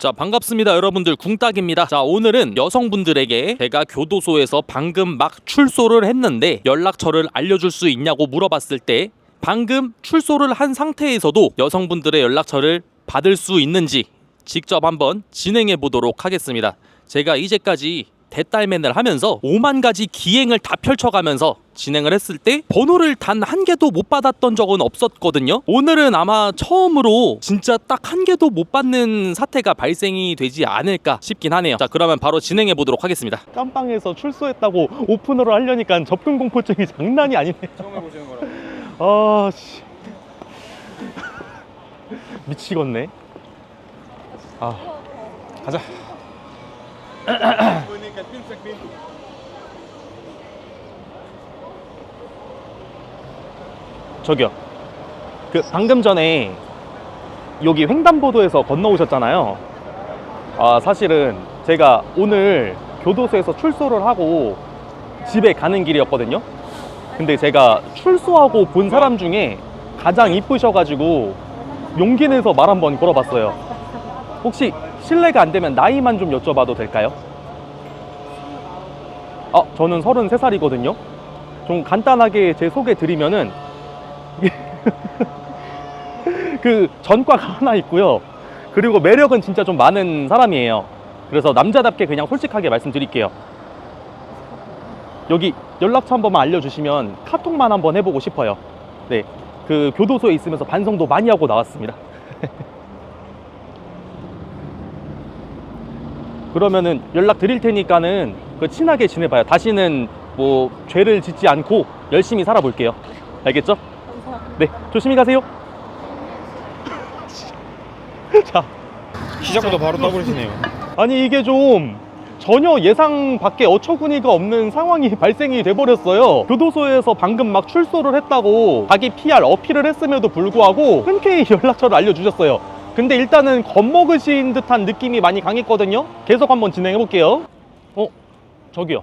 자 반갑습니다 여러분들. 궁딱입니다. 자 오늘은 여성분들에게 제가 교도소에서 방금 막 출소를 했는데 연락처를 알려줄 수 있냐고 물어봤을 때 방금 출소를 한 상태에서도 여성분들의 연락처를 받을 수 있는지 직접 한번 진행해 보도록 하겠습니다. 제가 이제까지 대딸맨을 하면서 5만 가지 기행을 다 펼쳐가면서 진행을 했을 때 번호를 단 한 개도 못 받았던 적은 없었거든요. 오늘은 아마 처음으로 진짜 딱 한 개도 못 받는 사태가 발생이 되지 않을까 싶긴 하네요. 자, 그러면 바로 진행해 보도록 하겠습니다. 깜빵에서 출소했다고 오픈으로 하려니까 접근 공포증이 장난이 아니네. 처음 해보시는 거라 아, 씨. 미치겠네. 아, 가자. 저기요. 그 방금 전에 여기 횡단보도에서 건너오셨잖아요. 아, 사실은 제가 오늘 교도소에서 출소를 하고 집에 가는 길이었거든요. 근데 제가 출소하고 본 사람 중에 가장 이쁘셔가지고 용기 내서 말 한번 걸어봤어요. 혹시 실례가 안 되면 나이만 좀 여쭤봐도 될까요? 아, 저는 33살이거든요. 좀 간단하게 제 소개 드리면은 그 전과가 하나 있고요. 그리고 매력은 진짜 좀 많은 사람이에요. 그래서 남자답게 그냥 솔직하게 말씀드릴게요. 여기 연락처 한 번만 알려주시면 카톡만 한번 해보고 싶어요. 네. 그 교도소에 있으면서 반성도 많이 하고 나왔습니다. 그러면은 연락 드릴 테니까는 그 친하게 지내봐요. 다시는 뭐 죄를 짓지 않고 열심히 살아볼게요. 알겠죠? 네, 조심히 가세요. 자, 시작부터 바로 떠버리시네요 아니 이게 좀 전혀 예상 밖의 어처구니가 없는 상황이 발생이 돼버렸어요. 교도소에서 방금 막 출소를 했다고 자기 PR 어필을 했음에도 불구하고 흔쾌히 연락처를 알려주셨어요. 근데 일단은 겁먹으신 듯한 느낌이 많이 강했거든요. 계속 한번 진행해 볼게요. 어, 저기요.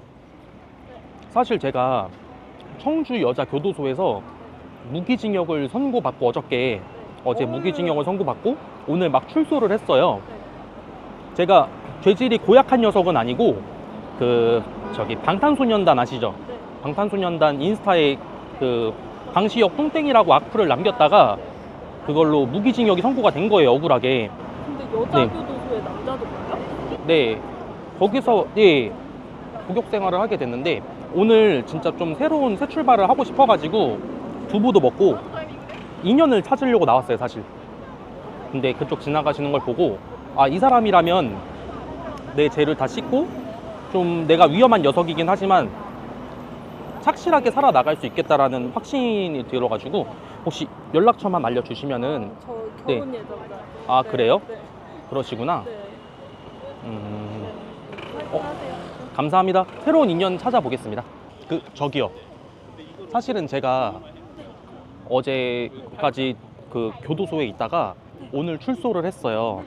사실 제가 청주 여자 교도소에서 무기징역을 선고받고 어저께 어제 무기징역을 선고받고 오늘 막 출소를 했어요. 제가 죄질이 고약한 녀석은 아니고 그 저기 방탄소년단 아시죠? 방탄소년단 인스타에 그 강시혁 똥땡이라고 악플을 남겼다가 그걸로 무기징역이 선고가 된 거예요 억울하게. 근데 여자 네. 교도소에 남자도 가요? 네 거기서 네 복역 생활을 하게 됐는데 오늘 진짜 좀 새로운 새 출발을 하고 싶어가지고 두부도 먹고 인연을 찾으려고 나왔어요 사실 근데 그쪽 지나가시는 걸 보고 아 이 사람이라면 내 죄를 다 씻고 좀 내가 위험한 녀석이긴 하지만 착실하게 살아나갈 수 있겠다라는 확신이 들어가지고 혹시 연락처만 알려주시면은 저 네. 결혼 예정자. 아, 그래요? 네. 그러시구나 네. 음, 안녕하세요. 감사합니다. 새로운 인연 찾아보겠습니다. 그 저기요. 사실은 제가 어제까지 그 교도소에 있다가 오늘 출소를 했어요.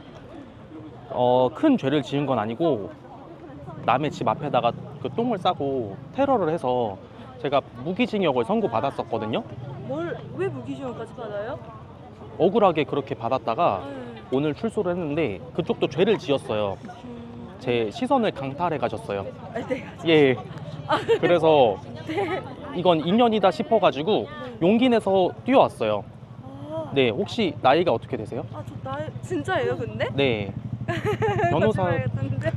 어, 큰 죄를 지은 건 아니고 남의 집 앞에다가 그 똥을 싸고 테러를 해서 제가 무기징역을 선고받았었거든요. 뭘 왜 무기징역까지 받아요? 억울하게 그렇게 받았다가 네. 오늘 출소를 했는데 그쪽도 죄를 지었어요. 음. 제 시선을 강탈해 가셨어요. 아, 네. 예. 그래서 네. 이건 인연이다 싶어가지고 용기 내서 뛰어왔어요. 아, 네, 혹시 나이가 어떻게 되세요? 아, 저 나이 진짜예요, 근데? 네. 변호사 거짓말 같은데.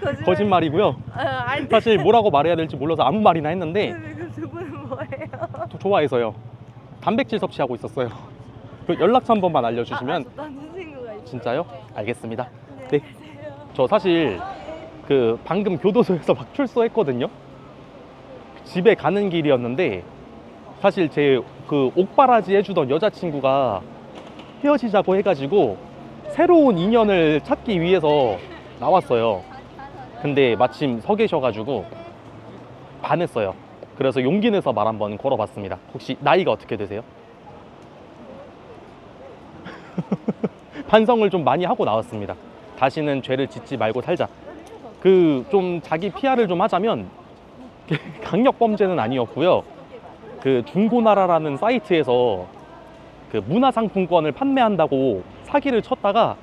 거짓말. 거짓말이고요. 아, 아니. 사실 뭐라고 말해야 될지 몰라서 아무 말이나 했는데 뭐예요? 저 좋아해서요. 단백질 섭취하고 있었어요. 그 연락처 한 번만 알려주시면 아, 아, 있어요. 진짜요? 알겠습니다. 네. 네. 저 사실 그 방금 교도소에서 막 출소했거든요. 집에 가는 길이었는데 사실 제 그 옥바라지 해주던 여자친구가 헤어지자고 해가지고 새로운 인연을 찾기 위해서 나왔어요. 근데 마침 서 계셔가지고 반했어요. 그래서 용기 내서 말 한번 걸어봤습니다. 혹시 나이가 어떻게 되세요? 반성을 좀 많이 하고 나왔습니다. 다시는 죄를 짓지 말고 살자. 그 좀 자기 PR을 좀 하자면 강력 범죄는 아니었고요. 그 중고나라라는 사이트에서 그 문화상품권을 판매한다고 사기를 쳤다가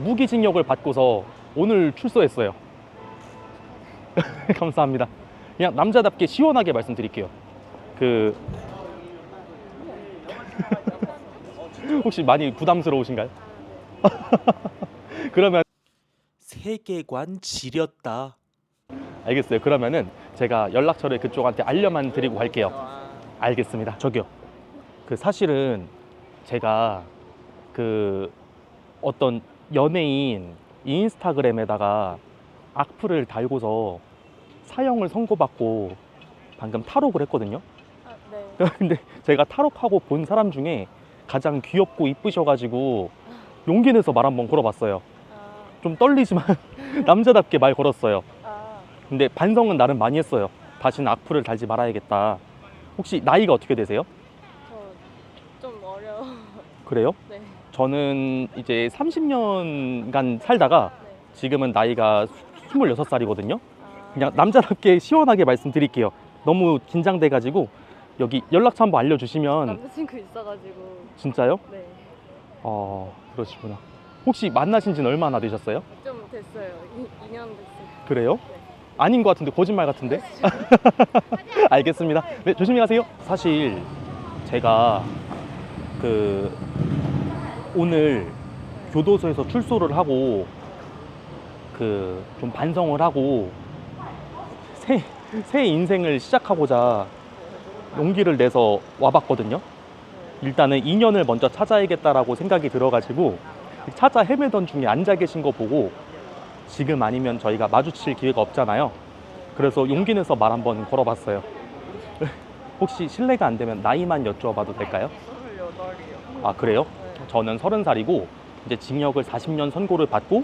무기징역을 받고서 오늘 출소했어요. 감사합니다. 그냥 남자답게 시원하게 말씀드릴게요. 그 혹시 많이 부담스러우신가요? 그러면 세계관 지렸다. 알겠어요. 그러면은 제가 연락처를 그쪽한테 알려만 드리고 갈게요. 알겠습니다. 저기요. 그 사실은 제가 그 어떤 연예인 인스타그램에다가 악플을 달고서 사형을 선고받고 방금 탈옥을 했거든요. 아, 네. 근데 제가 탈옥하고 본 사람 중에 가장 귀엽고 이쁘셔가지고 용기 내서 말 한번 걸어봤어요. 아, 좀 떨리지만 남자답게 말 걸었어요. 아, 근데 반성은 나름 많이 했어요. 다시는 악플을 달지 말아야겠다. 혹시 나이가 어떻게 되세요? 저 좀 어려워. 그래요? 네. 저는 이제 30년간 살다가 네. 지금은 나이가 26살이거든요. 아, 그냥 남자답게 시원하게 말씀드릴게요. 너무 긴장돼가지고 여기 연락처 한번 알려주시면 남자친구 있어가지고. 진짜요? 네. 어 그러시구나. 혹시 만나신 지는 얼마나 되셨어요? 좀 됐어요. 2, 년 됐어요. 그래요? 아닌 것 같은데 거짓말 같은데? 알겠습니다. 네 조심히 가세요. 사실 제가 그 오늘 교도소에서 출소를 하고 그 좀 반성을 하고 새, 새 인생을 시작하고자 용기를 내서 와봤거든요. 일단은 인연을 먼저 찾아야겠다라고 생각이 들어가지고 찾아 헤매던 중에 앉아 계신 거 보고 지금 아니면 저희가 마주칠 기회가 없잖아요. 그래서 용기 내서 말 한번 걸어봤어요. 혹시 실례가 안 되면 나이만 여쭤봐도 될까요? 28이요. 아 그래요? 저는 서른 살이고 이제 징역을 40년 선고를 받고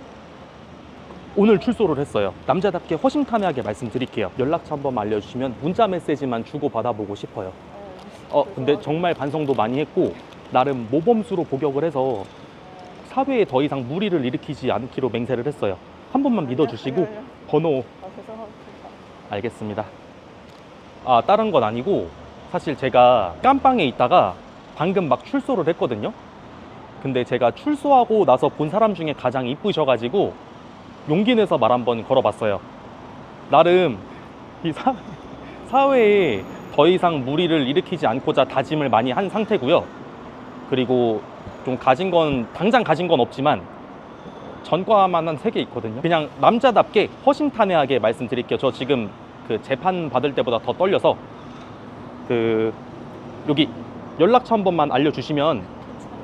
오늘 출소를 했어요. 남자답게 허심탄회하게 말씀드릴게요. 연락처 한번 알려주시면 문자 메시지만 주고 받아보고 싶어요. 어 근데 정말 반성도 많이 했고 나름 모범수로 복역을 해서 사회에 더 이상 무리를 일으키지 않기로 맹세를 했어요. 한 번만 믿어주시고 번호 아. 알겠습니다. 아, 다른 건 아니고 사실 제가 깜빵에 있다가 방금 막 출소를 했거든요. 근데 제가 출소하고 나서 본 사람 중에 가장 이쁘셔가지고 용기 내서 말 한번 걸어봤어요. 나름 이 사, 사회에 더 이상 무리를 일으키지 않고자 다짐을 많이 한 상태고요. 그리고 좀 가진 건 당장 가진 건 없지만 전과만 한 세 개 있거든요. 그냥 남자답게 허심탄회하게 말씀드릴게요. 저 지금 그 재판 받을 때보다 더 떨려서 그 여기 연락처 한 번만 알려주시면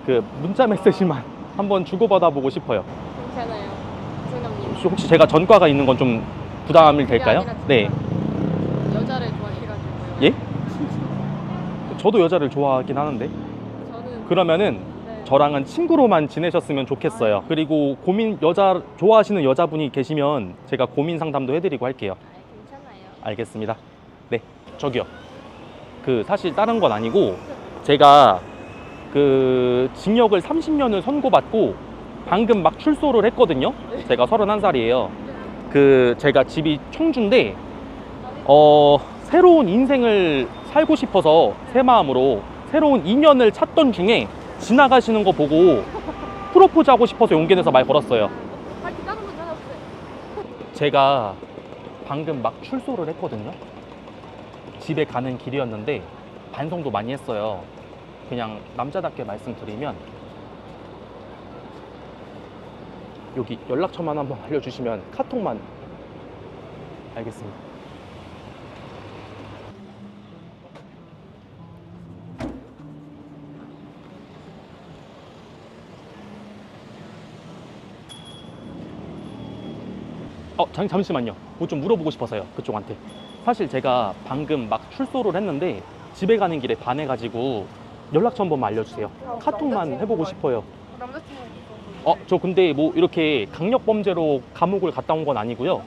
그 문자 메시지만 한번 주고받아 보고 싶어요. 혹시, 혹시 제가 전과가 있는 건 좀 부담이 될까요? 아니라 네. 여자를 좋아해가지고요. 예? 저도 여자를 좋아하긴 하는데 저는 그러면은 네. 저랑은 친구로만 지내셨으면 좋겠어요. 그리고 고민 여자 좋아하시는 여자분이 계시면 제가 고민 상담도 해드리고 할게요. 아, 괜찮아요. 알겠습니다. 네, 저기요. 그 사실 다른 건 아니고 제가 그 징역을 30년을 선고받고 방금 막 출소를 했거든요. 제가 31살이에요. 그 제가 집이 청주인데 어 새로운 인생을 살고 싶어서 새 마음으로 새로운 인연을 찾던 중에 지나가시는 거 보고 프로포즈 하고 싶어서 용기 내서 말 걸었어요. 다른 찾아보세요. 제가 방금 막 출소를 했거든요. 집에 가는 길이었는데 반성도 많이 했어요. 그냥 남자답게 말씀드리면 여기 연락처만 한번 알려주시면 카톡만 알겠습니다. 어, 잠, 잠시만요. 뭐 좀 물어보고 싶어서요. 그쪽한테. 사실 제가 방금 막 출소를 했는데 집에 가는 길에 반해가지고 연락처 한 번만 알려주세요. 카톡만 해보고 싶어요. 남자친구 있 어, 저 근데 뭐 이렇게 강력 범죄로 감옥을 갔다 온 건 아니고요.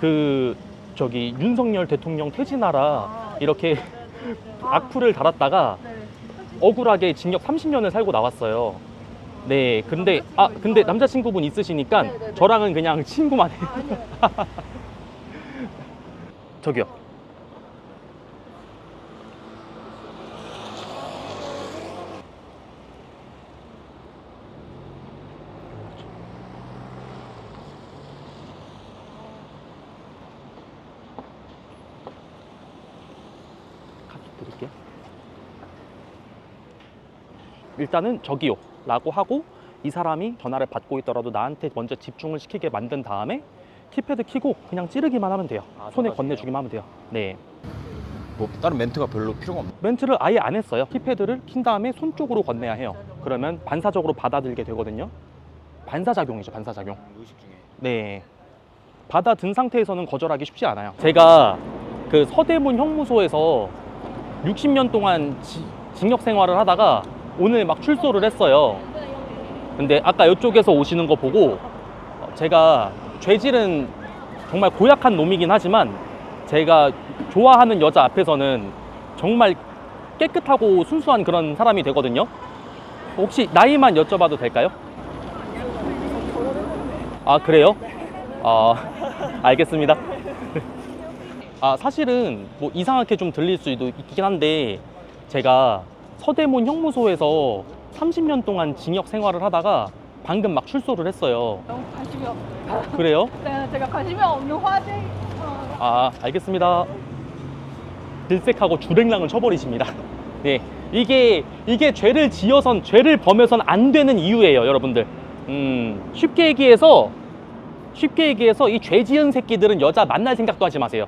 그, 저기 윤석열 대통령 퇴진하라 이렇게 악플을 달았다가 네. 억울하게 징역 30년을 살고 나왔어요. 네, 근데 아 근데 남자친구분 있으시니까 네, 네, 네. 저랑은 그냥 친구만 해. 아니요. 저기요. 일단은 저기요 라고 하고 이 사람이 전화를 받고 있더라도 나한테 먼저 집중을 시키게 만든 다음에 키패드 키고 그냥 찌르기만 하면 돼요. 아, 손에 전화 건네주기만 하면 돼요. 네. 뭐 다른 멘트가 별로 필요가 없네. 멘트를 아예 안 했어요. 키패드를 킨 다음에 손 쪽으로 건네야 해요. 그러면 반사적으로 받아들게 되거든요. 반사작용이죠, 반사작용. 의식 중에. 네. 받아든 상태에서는 거절하기 쉽지 않아요. 제가 그 서대문 형무소에서 60년 동안 지- 징역 생활을 하다가 오늘 막 출소를 했어요. 근데 아까 이쪽에서 오시는 거 보고 어, 제가 죄질은 정말 고약한 놈이긴 하지만 제가 좋아하는 여자 앞에서는 정말 깨끗하고 순수한 그런 사람이 되거든요. 혹시 나이만 여쭤봐도 될까요? 아 그래요? 아 알겠습니다. 아 사실은 뭐 이상하게 좀 들릴 수도 있긴 한데 제가 서대문 형무소에서 30년 동안 징역 생활을 하다가 방금 막 출소를 했어요. 너무 관심이 없. 그래요? 네, 제가 관심이 없는 화제. 어, 아 알겠습니다. 질색하고 주랭랑을 쳐버리십니다. 네 이게 이게 죄를 지어선 죄를 범해선 안 되는 이유예요, 여러분들. 음 쉽게 얘기해서 쉽게 얘기해서 이 죄 지은 새끼들은 여자 만날 생각도 하지 마세요.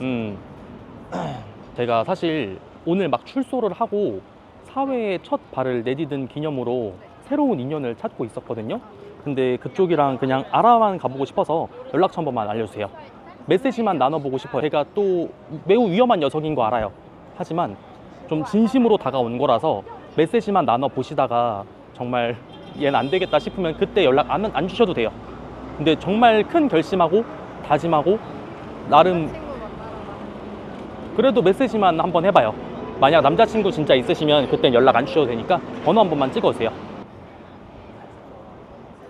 음 제가 사실 오늘 막 출소를 하고 사회에 첫 발을 내디딘 기념으로 새로운 인연을 찾고 있었거든요. 근데 그쪽이랑 그냥 알아만 가보고 싶어서 연락처 한 번만 알려주세요. 메시지만 나눠보고 싶어요. 제가 또 매우 위험한 녀석인 거 알아요. 하지만 좀 진심으로 다가온 거라서 메시지만 나눠보시다가 정말 얘는 안 되겠다 싶으면 그때 연락 안, 안 주셔도 돼요. 근데 정말 큰 결심하고 다짐하고 나름 그래도 메시지만 한번 해봐요. 만약 남자친구 진짜 있으시면 그땐 연락 안 주셔도 되니까 번호 한 번만 찍어주세요.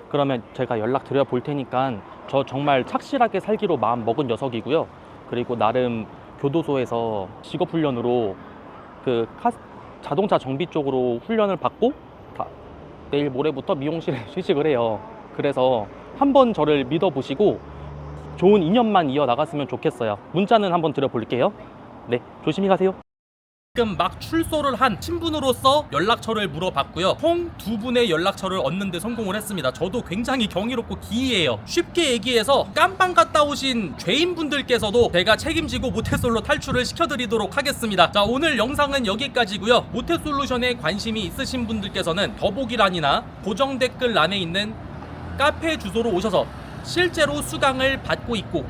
그러면 제가 연락 드려 볼 테니까 저 정말 착실하게 살기로 마음 먹은 녀석이고요. 그리고 나름 교도소에서 직업 훈련으로 그 카- 자동차 정비 쪽으로 훈련을 받고 다 내일 모레부터 미용실에 취직을 해요. 그래서 한번 저를 믿어보시고 좋은 인연만 이어 나갔으면 좋겠어요. 문자는 한번 드려볼게요. 네, 조심히 가세요. 지금 막 출소를 한 친분으로서 연락처를 물어봤고요. 총 두 분의 연락처를 얻는데 성공을 했습니다. 저도 굉장히 경이롭고 기이해요. 쉽게 얘기해서 깜빵 갔다 오신 죄인분들께서도 제가 책임지고 모태솔로 탈출을 시켜드리도록 하겠습니다. 자, 오늘 영상은 여기까지고요. 모태솔루션에 관심이 있으신 분들께서는 더보기란이나 고정 댓글란에 있는 카페 주소로 오셔서 실제로 수강을 받고 있고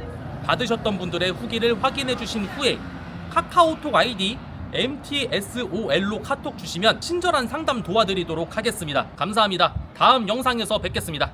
받으셨던 분들의 후기를 확인해 주신 후에 카카오톡 아이디 MTSOL로 카톡 주시면 친절한 상담 도와드리도록 하겠습니다. 감사합니다. 다음 영상에서 뵙겠습니다.